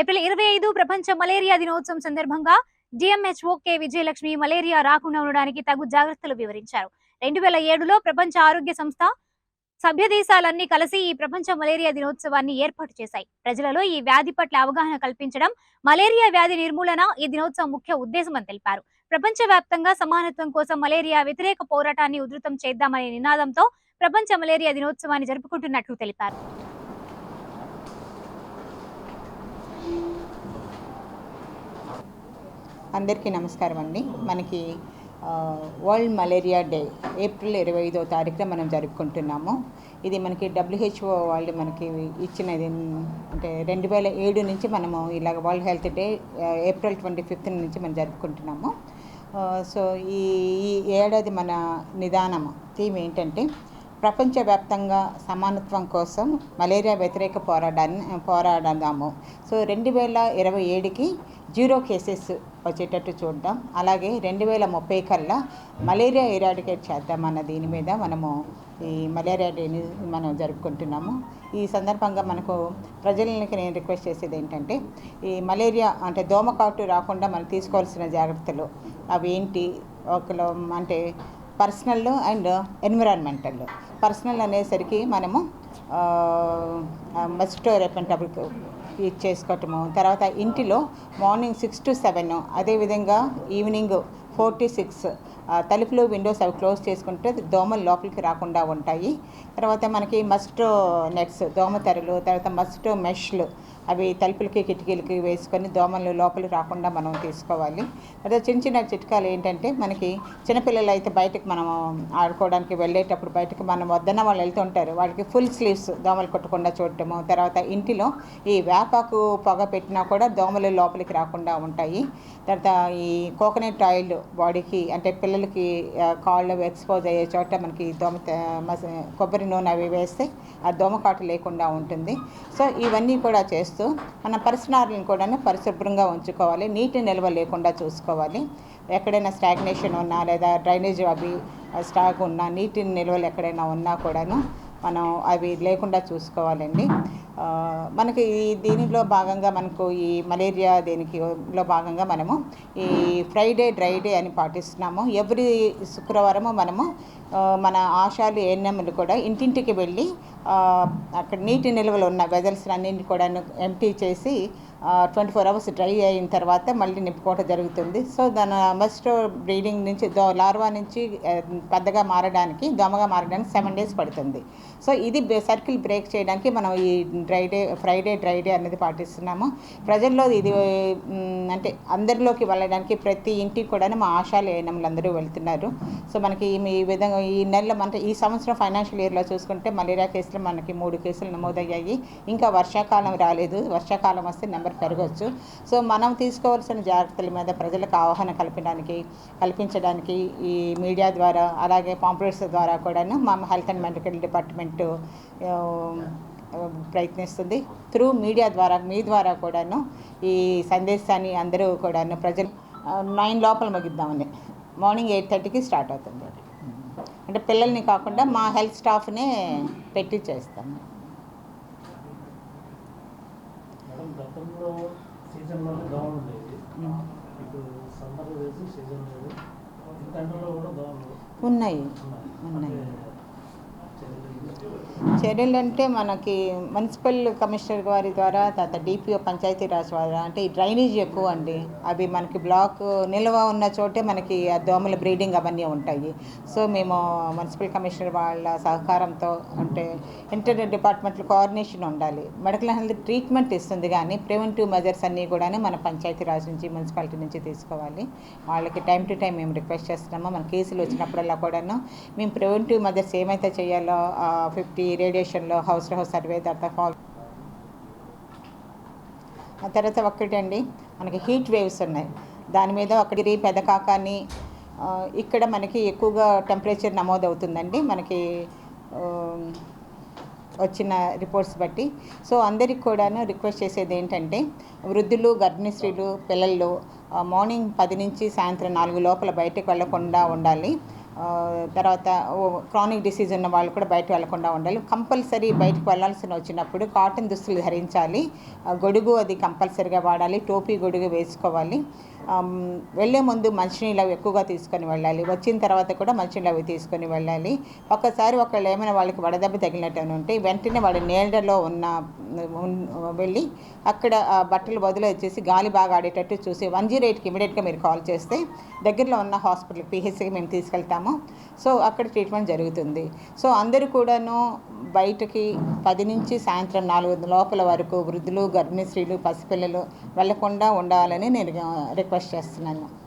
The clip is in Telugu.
ఇరవై ఐదు ప్రపంచ మలేరియా దినోత్సవం సందర్భంగా డిఎంహెచ్ఓ కె విజయలక్ష్మి మలేరియా రాకుండా ఉండడానికి తగు జాగ్రత్తలు వివరించారు. రెండు వేల ఏడులో ప్రపంచ ఆరోగ్య సంస్థ సభ్య దేశాలన్నీ కలిసి ఈ ప్రపంచ మలేరియా దినోత్సవాన్ని ఏర్పాటు చేశాయి. ప్రజలలో ఈ వ్యాధి పట్ల అవగాహన కల్పించడం మలేరియా వ్యాధి నిర్మూలన ఈ దినోత్సవం ముఖ్య ఉద్దేశమని తెలిపారు. ప్రపంచ వ్యాప్తంగా సమానత్వం కోసం మలేరియా వ్యతిరేక పోరాటాన్ని ఉధృతం చేద్దామనే నినాదంతో ప్రపంచ మలేరియా దినోత్సవాన్ని జరుపుకుంటున్నట్లు తెలిపారు. అందరికీ నమస్కారం అండి. మనకి వరల్డ్ మలేరియా డే ఏప్రిల్ ఇరవై ఐదో తారీఖున మనం జరుపుకుంటున్నాము. ఇది మనకి డబ్ల్యూహెచ్ఓ వాళ్ళు మనకి ఇచ్చినది అంటే రెండు వేల ఏడు నుంచి మనము ఇలాగ world health day April twenty fifth నుంచి మనం జరుపుకుంటున్నాము. సో ఈ ఈ ఏడాది మన నిదానము థీమ్ ఏంటంటే ప్రపంచవ్యాప్తంగా సమానత్వం కోసం మలేరియా వ్యతిరేక పోరాడాన్ని పోరాడదాము. సో రెండు వేల ఇరవై ఏడుకి జీరో కేసెస్ వచ్చేటట్టు చూద్దాం అలాగే రెండు వేల ముప్పై కల్లా మలేరియా ఎరాడికేట్ చేద్దాం అన్న దీని మీద మనము ఈ మలేరియా డేని మనం జరుపుకుంటున్నాము. ఈ సందర్భంగా మనకు ప్రజలకి నేను రిక్వెస్ట్ చేసేది ఏంటంటే ఈ మలేరియా అంటే దోమకాటు రాకుండా మనం తీసుకోవాల్సిన జాగ్రత్తలు అవి ఏంటి ఒకలో అంటే పర్సనల్ అండ్ ఎన్విరాన్మెంటల్. పర్సనల్ అనేసరికి మనము మస్టో రెపెంటబుల్ ఇది చేసుకోవటము. తర్వాత ఇంటిలో మార్నింగ్ సిక్స్ టు సెవెన్ అదేవిధంగా ఈవినింగ్ ఫోర్ టు సిక్స్ తలుపులు విండోస్ అవి క్లోజ్ చేసుకుంటే దోమలు లోపలికి రాకుండా ఉంటాయి. తర్వాత మనకి మస్టో నెట్స్ దోమతెరలు తర్వాత మస్టో మెష్లు అవి తలుపులకి కిటికీలకి వేసుకొని దోమలు లోపలి రాకుండా మనం తీసుకోవాలి. అదే చిన్న చిన్న చిట్కాలు ఏంటంటే మనకి చిన్నపిల్లలు అయితే బయటకు మనం ఆడుకోవడానికి వెళ్ళేటప్పుడు బయటకు మనం వద్దన్న వాళ్ళు వెళ్తుంటారు వాళ్ళకి ఫుల్ స్లీవ్స్ దోమలు కొట్టకుండా చూడటము తర్వాత ఇంటిలో ఈ వేపాకు పొగ పెట్టినా కూడా దోమలు లోపలికి రాకుండా ఉంటాయి. తర్వాత ఈ కోకోనట్ ఆయిల్ బాడీకి అంటే పిల్లలకి కాళ్ళు ఎక్స్పోజ్ అయ్యే చోట మనకి దోమ కొబ్బరి నూనె అవి వేస్తే ఆ దోమకాటు లేకుండా ఉంటుంది. సో ఇవన్నీ కూడా చేస్తూ మన పరిసరాలను కూడా పరిశుభ్రంగా ఉంచుకోవాలి నీటి నిల్వ లేకుండా చూసుకోవాలి. ఎక్కడైనా స్టాగ్నేషన్ ఉన్నా లేదా డ్రైనేజ్ అవి స్టాక్ ఉన్నా నీటి నిల్వలు ఎక్కడైనా ఉన్నా కూడాను మనం అవి లేకుండా చూసుకోవాలండి. మనకి ఈ దీనిలో భాగంగా మనకు ఈ మలేరియా దీనికిలో భాగంగా మనము ఈ ఫ్రైడే డ్రై డే అని పాటిస్తున్నాము. ఎవ్రీ శుక్రవారము మనము మన ఆశాలు ఏఎన్ఎంలు కూడా ఇంటింటికి వెళ్ళి అక్కడ నీటి నిల్వలు ఉన్న వెజల్స్ అన్నింటిని కూడా ఎంటీ చేసి ట్వంటీ ఫోర్ అవర్స్ డ్రై అయిన తర్వాత మళ్ళీ నింపుకోవడం జరుగుతుంది. సో దాని మస్ట్ బ్రీడింగ్ నుంచి దో లార్వా నుంచి పెద్దగా మారడానికి దొమగా మారడానికి సెవెన్ డేస్ పడుతుంది. సో ఇది సర్కిల్ బ్రేక్ చేయడానికి మనం ఈ dry day Friday dry day అనేది పాటిస్తున్నాము. ప్రజల్లో ఇది అంటే అందరిలోకి వెళ్ళడానికి ప్రతి ఇంటికి కూడా మా ఆశాలు లేనములు అందరూ వెళ్తున్నారు. సో మనకి ఈ విధంగా ఈ నెలలో అంటే ఈ సంవత్సరం ఫైనాన్షియల్ ఇయర్లో చూసుకుంటే మలేరియా కేసులు మనకి మూడు కేసులు నమోదయ్యాయి. ఇంకా వర్షాకాలం రాలేదు. వర్షాకాలం వస్తే నెంబర్ పెరగవచ్చు సో మనం తీసుకోవాల్సిన జాగ్రత్తల మీద ప్రజలకు అవగాహన కల్పించడానికి కల్పించడానికి ఈ మీడియా ద్వారా అలాగే పాంప్లెట్స్ ద్వారా కూడాను మా హెల్త్ అండ్ మెడికల్ డిపార్ట్మెంటు ప్రయత్నిస్తుంది. త్రూ మీడియా ద్వారా మీ ద్వారా కూడాను ఈ సందేశాన్ని అందరూ కూడాను ప్రజలు నైన్ లోపల ముగిద్దామని మార్నింగ్ ఎయిట్ థర్టీకి స్టార్ట్ అవుతుంది. అంటే పిల్లల్ని కాకుండా మా హెల్త్ స్టాఫ్నే పెట్టి చేస్తాము మేడం గతంలో సీజన్లో దోమలు ఉండేవి ఇప్పుడు సమ్మర్ వేసి సీజన్ లేదు. ఇంత ఎండలో కూడా దోమలు ఉన్నాయి. ఉన్నాయి. ఉన్నాయి. చర్యలు అంటే మనకి మున్సిపల్ కమిషనర్ గారి ద్వారా తర్వాత డిపిఓ పంచాయతీరాజ్ ద్వారా అంటే ఈ డ్రైనేజ్ ఎక్కువ అండి. అవి మనకి బ్లాక్ నిల్వ ఉన్న చోటే మనకి ఆ దోమల బ్రీడింగ్ అవన్నీ ఉంటాయి. సో మేము మున్సిపల్ కమిషనర్ వాళ్ళ సహకారంతో అంటే ఇంటర్ డిపార్ట్మెంట్లో కోఆర్డినేషన్ ఉండాలి. మెడికల్ హెల్త్ ట్రీట్మెంట్ ఇస్తుంది కానీ ప్రివెంటివ్ మెజర్స్ అన్నీ కూడా మన పంచాయతీరాజ్ నుంచి మున్సిపాలిటీ నుంచి తీసుకోవాలి. వాళ్ళకి టైం టు టైం మేము రిక్వెస్ట్ చేస్తున్నాము. మన కేసులు వచ్చినప్పుడల్లా కూడాను మేము ప్రివెంటివ్ మెజర్స్ ఏమైతే చేయాలో ఫిఫ్టీ రేడియేషన్లో హౌస్ టు హౌస్ సర్వే తర్వాత ఫాల్ తర్వాత ఒకటండి మనకి హీట్ వేవ్స్ ఉన్నాయి. దాని మీద ఒకటి పెదకాకాని ఆ, ఇక్కడ మనకి ఎక్కువగా టెంపరేచర్ నమోదవుతుందండి. మనకి వచ్చిన రిపోర్ట్స్ బట్టి. సో అందరికి కూడాను రిక్వెస్ట్ చేసేది ఏంటంటే వృద్ధులు గర్భిణీ స్త్రీలు పిల్లలు మార్నింగ్ పది నుంచి సాయంత్రం నాలుగు లోపల బయటకు వెళ్ళకుండా ఉండాలి. తర్వాత క్రానిక్ డిసీజ్ ఉన్న వాళ్ళు కూడా బయట వెళ్ళకుండా ఉండాలి. కంపల్సరీ బయటకు వెళ్ళాల్సిన వచ్చినప్పుడు కాటన్ దుస్తులు ధరించాలి. గొడుగు అది కంపల్సరీగా వాడాలి. టోపీ గొడుగు వేసుకోవాలి. వెళ్ళే ముందు మంచినీళ్ళు అవి ఎక్కువగా తీసుకొని వెళ్ళాలి. వచ్చిన తర్వాత కూడా మంచినీళ్ళు అవి తీసుకొని వెళ్ళాలి. ఒక్కసారి ఒకళ్ళు ఏమైనా వాళ్ళకి వడదెబ్బ తగిలినట్టు ఉంటే వెంటనే వాళ్ళ నీళ్ళలో ఉన్న వెళ్ళి అక్కడ బట్టలు బదులు వచ్చేసి గాలి బాగా ఆడేటట్టు చూసి వన్ జీరో ఎయిట్కి ఇమీడియట్గా మీరు కాల్ చేస్తే దగ్గరలో ఉన్న హాస్పిటల్ పిహెచ్సికి మేము తీసుకెళ్తాము. సో అక్కడ ట్రీట్మెంట్ జరుగుతుంది. సో అందరూ కూడాను బయటకి పది నుంచి సాయంత్రం నాలుగు లోపల వరకు వృద్ధులు గర్భిణీ స్త్రీలు పసిపిల్లలు వెళ్ళకుండా ఉండాలని నేను రిక్వెస్ట్ చేస్తున్నాను.